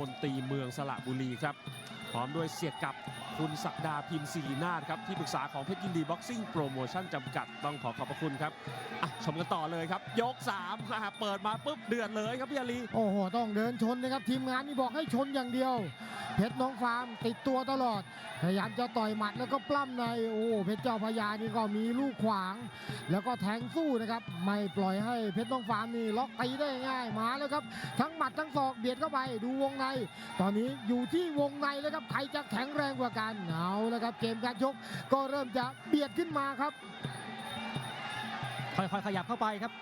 มนตรีเมืองสระบุรีครับ พร้อมด้วยเสียกับคุณศักดาพิมพ์ศิรินาถครับที่ปรึกษาของเพชรยินดีบ็อกซิ่งโปรโมชั่นจำกัดต้องขอขอบพระคุณครับชมกันต่อเลยครับ ยก3นะฮะเปิดมาปุ๊บเดือดเลยครับพี่อาลีโอ้โห ต้องเดินชนนะครับ ทีมงานนี่บอกให้ชนอย่างเดียว เพชรน้องฟาร์มติดตัวตลอด พยายามจะต่อยหมัดแล้วก็ปล้ำใน โอ้เพชรเจ้าพญานี่ก็มีลูกขวาง แล้วก็แทงสู้นะครับ ไม่ปล่อยให้เพชรน้องฟาร์มนี่ล็อกตีได้ง่ายมาแล้วครับ ทั้งหมัดทั้งศอกเบียดเข้าไปดูวงใน ตอนนี้อยู่ที่วงในแล้วครับใครจะแข็งแรงกว่ากันเอาแล้วครับเกมการชกก็เริ่มจะเบียดขึ้นมาครับ ค่อยๆขยับเข้าไปครับ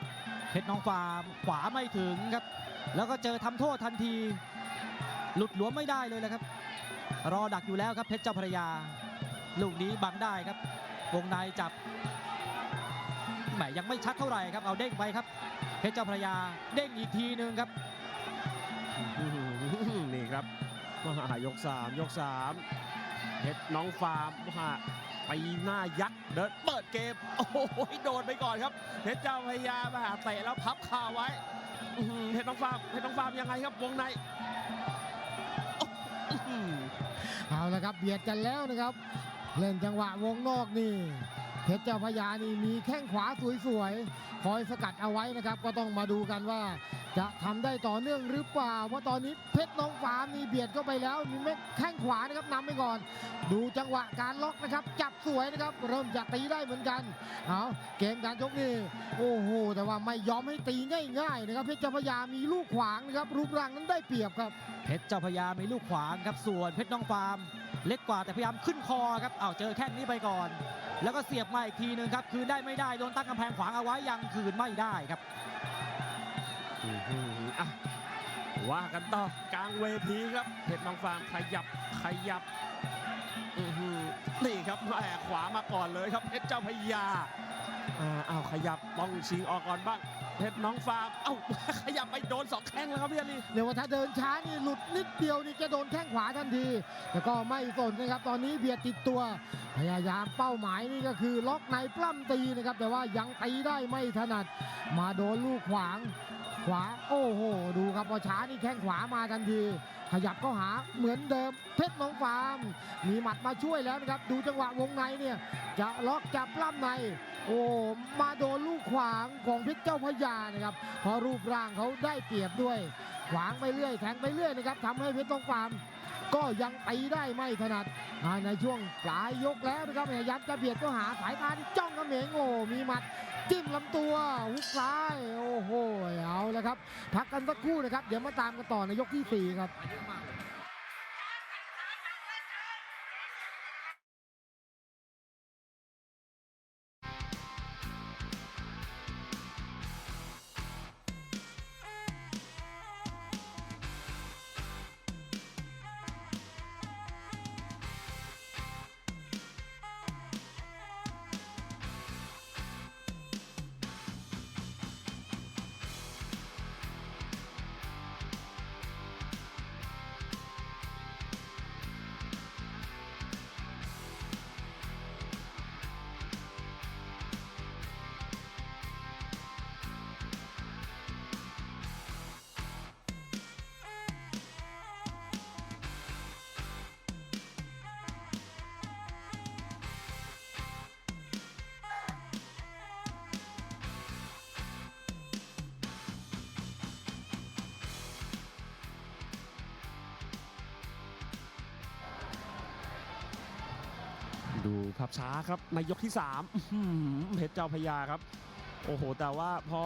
เพชรน้องฟาขวาไม่ถึงครับ แล้วก็เจอทำโทษทันที หลุดหลวมไม่ได้เลยนะครับ รอดักอยู่แล้วครับเพชรเจ้าพระยา ลูกนี้บังได้ครับวงในจับแหมยังไม่ชัดเท่าไหร่ครับเอาเด้งไปครับเพชรเจ้าพระยาเด้งอีกทีหนึ่งครับ มหายก3ยก3เพชรน้องฟาร์มมหาไปหน้ายักษ์เดินเปิดเกม โอ้โหโดนไปก่อนครับเพชรเจ้าพยามาเตะแล้วพับคาไว้อื้อหือเพชรน้องฟาร์มเพชรน้องฟาร์มยังไงครับวงในเอาละครับเบียดกันแล้วนะครับ เล่นจังหวะวงนอกนี่ เพชรเจ้าพระยานี่มีแข้งขวาสวยๆ คอยสกัดเอาไว้นะครับ ก็ต้องมาดูกันว่า จะทำได้ต่อเนื่องหรือเปล่า เพราะตอนนี้เพชรน้องฟ้ามีเบียดเข้าไปแล้ว มีเม็ดแข้งขวานะครับนำไปก่อน ดูจังหวะการล็อกนะครับ จับสวยนะครับ เริ่มจะตีได้เหมือนกัน เอาเกมการชกนี่ โอ้โห แต่ว่าไม่ยอมให้ตีง่ายๆนะครับ เพชรเจ้าพระยามีลูกขวางนะครับ รูปร่างนั้นได้เปรียบครับ เพชรเจ้าพระยามีลูกขวางครับ ส่วนเพชรน้องฟาร์ม เล็กกว่าแต่พยายามขึ้นคอครับเอาวเจอแข้งนี้ไปก่อน แล้วก็เสียบมาอีกทีหนึ่งครับ คืนได้ไม่ได้โดนตั้งกำแพงขวางเอาไว้ยังคืนไม่ได้ครับอื้อหืออะว่ากันต่อกลางเวทีครับเพชรน้องฟาร์มขยับขยับอื้อหือนี่ครับแหมขวามาก่อนเลยครับเพชรเจ้าพระยาอ่าอ้าวขยับ ต้องชิงออกก่อนบ้างเพชรน้องฟาร์มเอ้าขยับไปโดนสองแข้งแล้วครับพี่อาลีเรียกว่าถ้าเดินช้านี่หลุดนิดเดียวนี่จะโดนแข้งขวาทันทีแต่ก็ไม่สนนะครับตอนนี้เบียดติดตัว พยายามเป้าหมายนี่ก็คือล็อกในปล้ำตีนะครับแต่ว่ายังตีได้ไม่ถนัดมาโดนลูกขวาง ขวาโอ้โห ดูครับพอช้านี่แข้งขวามาทันที ขยับเข้าหาเหมือนเดิม เพชรน้องฟาร์ม มีหมัดมาช่วยแล้วนะครับ ดูจังหวะวงในเนี่ย จะล็อกจับปล้ำใน โอ้มาโดนลูกขวางของเพชรเจ้าพระยานะครับพราะรูปร่างเขาได้เปรียบด้วย ขวางไปเรื่อยแทงไปเรื่อยนะครับทำให้เพชรต้องฟาร์มก็ยังตีได้ไม่ถนัดในช่วงปลายยกแล้วนะครับพยายามจะเบียดก็หาสายตาที่จ้องกระเหมงโอ้มีหมัดจิ้มลำตัว หุกซ้าย ครับ พักกันสักครู่นะครับ เดี๋ยวมาตามกันต่อในยกที่สี่ครับ ดูภาพช้าครับในยกที่3เพชรเจ้าพยาครับ โอ้โห แต่ว่าพอ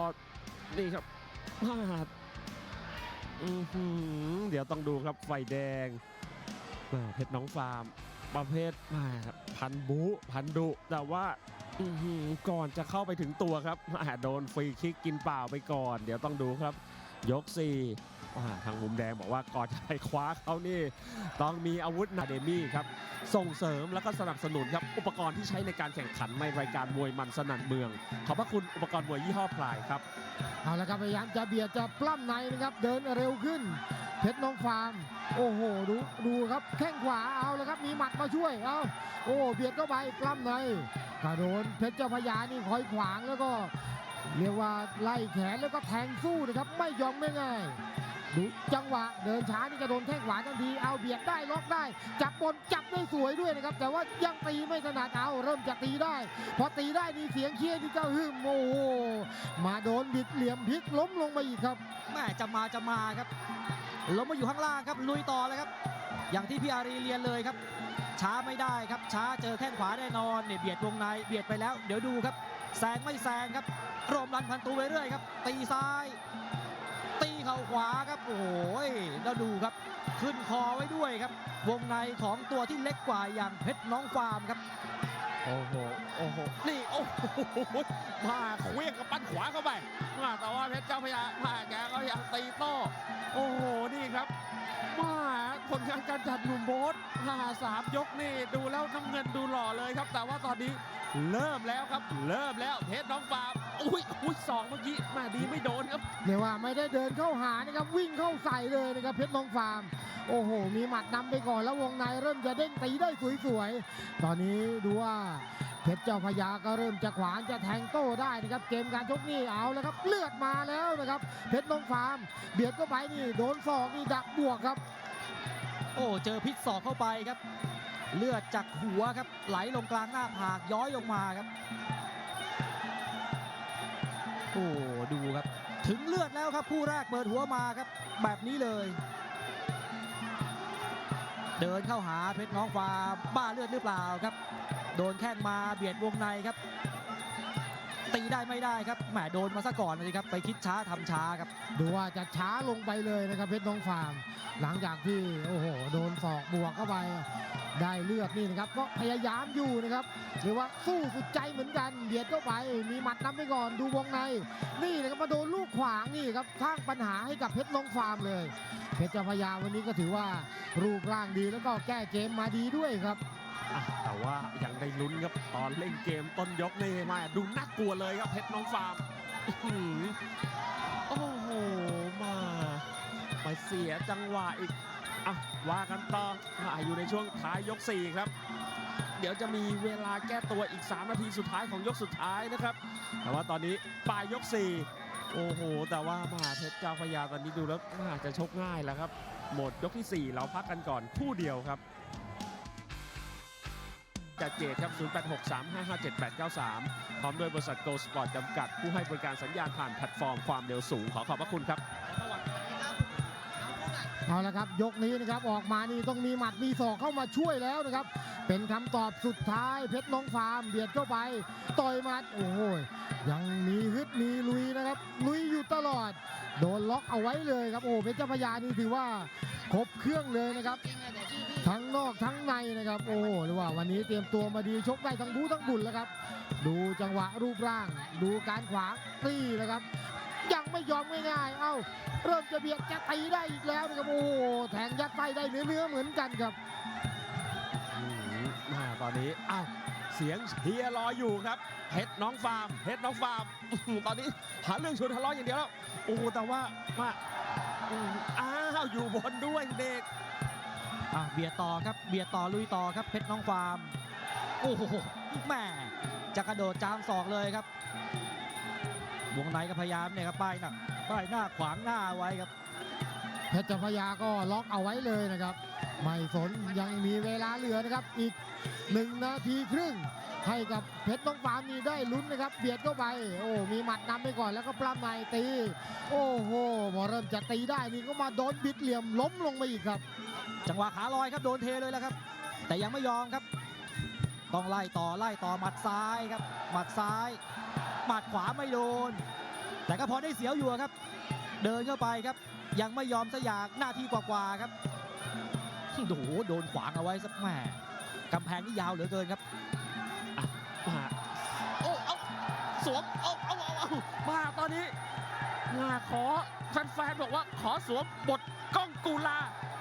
นี่ครับเดี๋ยวต้องดูครับไฟแดงเพชรน้องฟาร์ม ประเภทม่พันบุพันดุ แต่ว่าก่อนจะเข้าไปถึงตัวครับโดนฟรีคิกกินเปล่าไปก่อน เดี๋ยวต้องดูครับ ยก4 อ่าทางมุมแดงบอกว่าก่อนจะไปคว้าเขานี่ต้องมีอาวุธนาเดมี่ครับ ส่งเสริมแล้วก็สนับสนุนครับ อุปกรณ์ที่ใช้ในการแข่งขันในรายการมวยมันสนั่นเมือง ขอบพระคุณอุปกรณ์มวยยี่ห้อพลายครับ เอาละครับพยายามจะเบียดจะปล้ำในนะครับ เดินเร็วขึ้น เพชรน้องฟาร์ม โอ้โห ดูดูครับแข้งขวาเอาละครับมีหมัดมาช่วยเอาโอ้เบียดเข้าไปปล้ำในกระโดนเพชรเจ้าพระยานี่คอยขวางแล้วก็เรียกว่าไล่แขนแล้วก็แทงสู้นะครับ ไม่ยอมไม่ง่าย ดูจังหวะเดินช้านี่จะโดนแข้งขวาทันที เอาเบียดได้ล็อกได้ จับบนจับได้สวยด้วยนะครับ แต่ว่ายังตีไม่ถนัดเอาเริ่มจะตีได้ พอตีได้นี่เสียงเชียร์นี่ก็หึมโอ้โหมาโดนบิดเหลี่ยมพลิกล้มลงมาอีกครับแม่จะมาจะมาครับล้มมาอยู่ข้างล่างครับลุยต่อเลยครับ อย่างที่พี่อารีเรียนเลยครับ ช้าไม่ได้ครับ ช้าเจอแข้งขวาแน่นอนเนี่ยเบียดวงในเบียดไปแล้ว เดี๋ยวดูครับแซงไม่แซงครับโรมรันพันตูไปเรื่อยครับ ตีซ้าย ตีเข่าขวาครับ โอ้โหแล้วดูครับ ขึ้นคอไว้ด้วยครับ วงในของตัวที่เล็กกว่าอย่างเพชรน้องฟาร์มครับ โอ้โห โอ้โห นี่ โอ้โห มาเคว้งกับปั้นขวาเข้าไปมาแต่ว่าเพชรเจ้าพระยามาแกก็ยังตีโต้ โอ้โห นี่ครับ มาผลงานการจัดหนุ่มโบ๊ทห้าสามยกนี่ดูแล้วน้ำเงินดูหล่อเลยครับ แต่ว่าตอนนี้เริ่มแล้วครับ เริ่มแล้วเพชรน้องฟาร์มอุ้ยอุ้ยสองเมื่อกี้แมาดีไม่โดนครับเรียกว่าไม่ได้เดินเข้าหานะครับวิ่งเข้าใส่เลยนะครับเพชรน้องฟาร์ม โอ้โห มีหมัดนำไปก่อนแล้ววงในเริ่มจะเด้งตีได้สวยๆ ตอนนี้ดูว่าเพชรเจ้าพญาก็เริ่มจะขวานจะแทงโต้ได้นะครับ เกมการชกนี่เอาแล้วครับเลือดมาแล้วนะครับ เพชรน้องฟาร์มเบียดเข้าไปนี่โดนศอกนี่ดักบวกครับ โอ้เจอพิษศอกเข้าไปครับ เลือดจากหัวครับ ไหลลงกลางหน้าผากย้อยลงมาครับโอ้ดูครับ ถึงเลือดแล้วครับคู่แรกเปิดหัวมาครับ แบบนี้เลย เดินเข้าหาเพชรน้องฟ้าบ้าเลือดหรือเปล่าครับ โดนแข้งมาเบียดวงในครับ ตีได้ไม่ได้ครับแหมโดนมาซะก่อนเลยครับไปคิดช้าทำช้าครับ ดูว่าจะช้าลงไปเลยนะครับเพชรน้องฟาร์ม หลังจากที่โอ้โหโดนศอกบวกเข้าไปได้เลือดนี่นะครับก็พยายามอยู่นะครับหรือว่าสู้สุดใจเหมือนกันเบียดเข้าไปมีหมัดนำไปก่อนดูวงในนี่นะครับมาโดนลูกขวางนี่ครับสร้างปัญหาให้กับเพชรน้องฟาร์มเลย เพชรเจ้าพระยาวันนี้ก็ถือว่ารูปร่างดีแล้วก็แก้เกมมาดีด้วยครับ อะแต่ว่ายังได้ลุ้นครับตอนเล่นเกมต้นยกนี่มาดูน่ากลัวเลยครับเพชรน้องฟาร์มอื้อหือโอ้โหมาไปเสียจังหวะอีกอะว่ากันต่ออะอยู่ในช่วงท้ายยก4ครับ เดี๋ยวจะมีเวลาแก้ตัวอีก 3 นาทีสุดท้ายของยกสุดท้ายนะครับ แต่ว่าตอนนี้ปลายยก4โอ้โห แต่ว่ามาเพชรเจ้าพระยาตอนนี้ดูแล้วน่าจะชกง่ายแล้วครับ หมดยกที่4เราพักกันก่อนคู่เดียวครับ จากเจดครับ 0863557893 พร้อมด้วยบริษัทโกลสปอร์ตจำกัด ผู้ให้บริการสัญญาณผ่านแพลตฟอร์มความเร็วสูงขอขอบพระคุณครับ เอาละครับ ยกนี้นะครับออกมานี่ต้องมีหมัดมีศอกเข้ามาช่วยแล้วนะครับ เป็นคำตอบสุดท้ายเพชรน้องฟาร์มเบียดเข้าไป ต่อยหมัดโอ้โหยังมีฮึดมีลุยนะครับ ลุยอยู่ตลอด โดนล็อกเอาไว้เลยครับโอ้เพชรเจ้าพระยานี่ถือว่าครบเครื่องเลยนะครับ ทั้งนอกทั้งในนะครับ โอ้โหเรียกว่าวันนี้เตรียมตัวมาดีชกได้ทั้งบูทั้งบุญแล้วครับ ดูจังหวะรูปร่าง ดูการขวาตีแล้วครับ ยังไม่ยอมง่ายๆ เอ้า เริ่มจะเบียดจะตีได้อีกแล้วนะครับ โอ้โหแทงยัดไส้ได้เนื้อๆเหมือนกันครับอืมมาตอนนี้อ้าวเสียงเฮียรออยู่ครับเพชรน้องฟาร์มเพชรน้องฟาร์มอื้อหือตอนนี้หาเรื่องชวนทะเลาะอย่างเดียวแล้วโอ้โหแต่ว่ามาอืมอ้าวอยู่บนด้วยเด็กอะเบียดต่อครับเบียดต่อลุยต่อครับเพชรน้องฟาร์มโอ้โหแม่จะกระโดดจามศอกเลยครับ วงในก็พยายามเนี่ยครับป้ายหน้าป้ายหน้าขวางหน้าไว้ครับเพชรเจ้าพระยาก็ล็อกเอาไว้เลยนะครับ ไม่สนยังมีเวลาเหลือนะครับ อีกหนึ่งนาทีครึ่ง ให้กับเพชรน้องฟาร์มนี่ได้ลุ้นนะครับเบียดเข้าไป โอ้มีหมัดนำไปก่อนแล้วก็ปล้ำในตี โอ้โหพอเริ่มจะตีได้นี่ก็มาโดนบิดเหลี่ยมล้มลงมาอีกครับ จังหวะขาลอยครับโดนเทเลยแล้วครับ แต่ยังไม่ยอมครับ ต้องไล่ต่อไล่ต่อหมัดซ้ายครับ หมัดซ้าย หมัดขวาไม่โดน แต่ก็พอได้เสียวอยู่ครับ เดินเข้าไปครับ ยังไม่ยอมสยากหน้าที่กว่าๆครับโอ้โหโดนขวางเอาไว้สักแม่กำแพงนี่ยาวเหลือเกินครับมาโอ้เอาสวมเอาเอาเอาเอามาตอนนี้มาขอแฟนๆบอกว่าขอสวมบทกล้องกูลา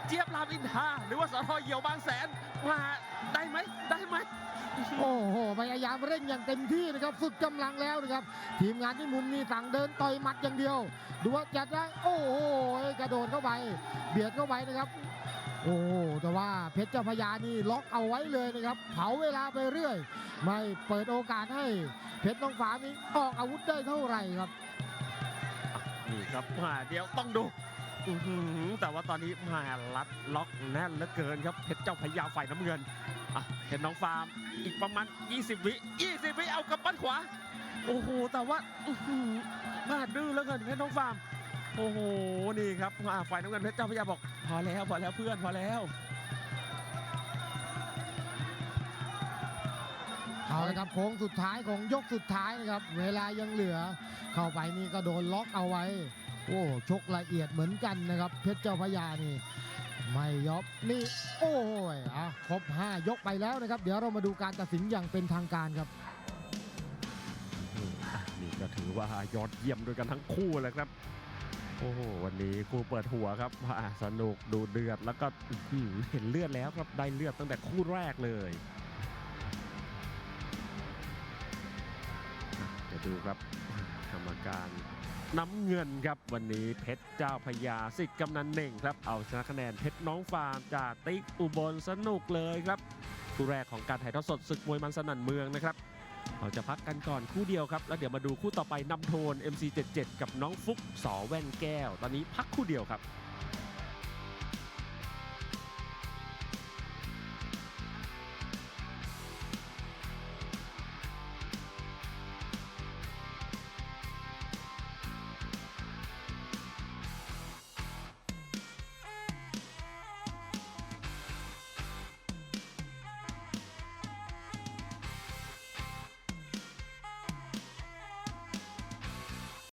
เจี๊ยบรามอินทราหรือว่าสทเหี่ยวบางแสนมาได้ไหมได้ไหมโอ้โหพยายามเร่งอย่างเต็มที่นะครับสุดกำลังแล้วนะครับ ทีมงานที่มุมนี้สั่งเดินต่อยหมัดอย่างเดียว ดูว่าจะได้โอ้โหกระโดดเข้าไป เบียดเข้าไปนะครับ โอ้โหแต่ว่าเพชรเจ้าพญานี่ล็อกเอาไว้เลยนะครับ เผาเวลาไปเรื่อย ไม่เปิดโอกาสให้เพชรน้องฟ้านี้ออกอาวุธได้เท่าไหร่ครับนี่ครับมาเดี๋ยวต้องดูอื้อหือ แต่ว่าตอนนี้มาลัดล็อกแน่นเหลือเกินครับเพชรเจ้าพญาฝ่ายน้ำเงินอะเห็นน้องฟาร์มอีกประมาณ 20 วิ20 วิเอากับปั้นขวา โอ้โห แต่ว่าอื้าดื้อแล้วเกินเพชรน้องฟาร์มโอ้โห นี่ครับอ่าฝ่ายน้ำเงินเพชรเจ้าพญาบอก พอแล้วพอแล้วเพื่อนพอแล้วเอาละครับโค้งสุดท้ายของยกสุดท้ายนะครับ เวลายังเหลือ เข้าไปนี่ก็โดนล็อกเอาไว้ โอ้ชกละเอียดเหมือนกันนะครับ เพชรเจ้าพระยานี่ไม่ยอบนี่โอ้ยอะครบ 5 ยกไปแล้วนะครับ เดี๋ยวเรามาดูการตัดสินอย่างเป็นทางการครับ นี่ก็ถือว่ายอดเยี่ยมด้วยกันทั้งคู่เลยครับ โอ้โหวันนี้คู่เปิดหัวครับอะสนุกดูเดือดแล้วก็อื้อหือเห็นเลือดแล้วครับได้เลือดตั้งแต่คู่แรกเลยอะเดี๋ยวดูครับกรรมการ น้ำเงินครับวันนี้เพชรเจ้าพญาสิทธิ์กำนันเน่งครับเอาชนะคะแนนเพชรน้องฟาร์มจากติ๊กอุบลสนุกเลยครับคู่แรกของการถ่ายทอดสดศึกมวยมันสนั่นเมืองนะครับเราจะพักกันก่อนคู่เดียวครับ แล้วเดี๋ยวมาดูคู่ต่อไปนำโทน MC77 กับน้องฟุกสอแว่นแก้ว ตอนนี้พักคู่เดียวครับ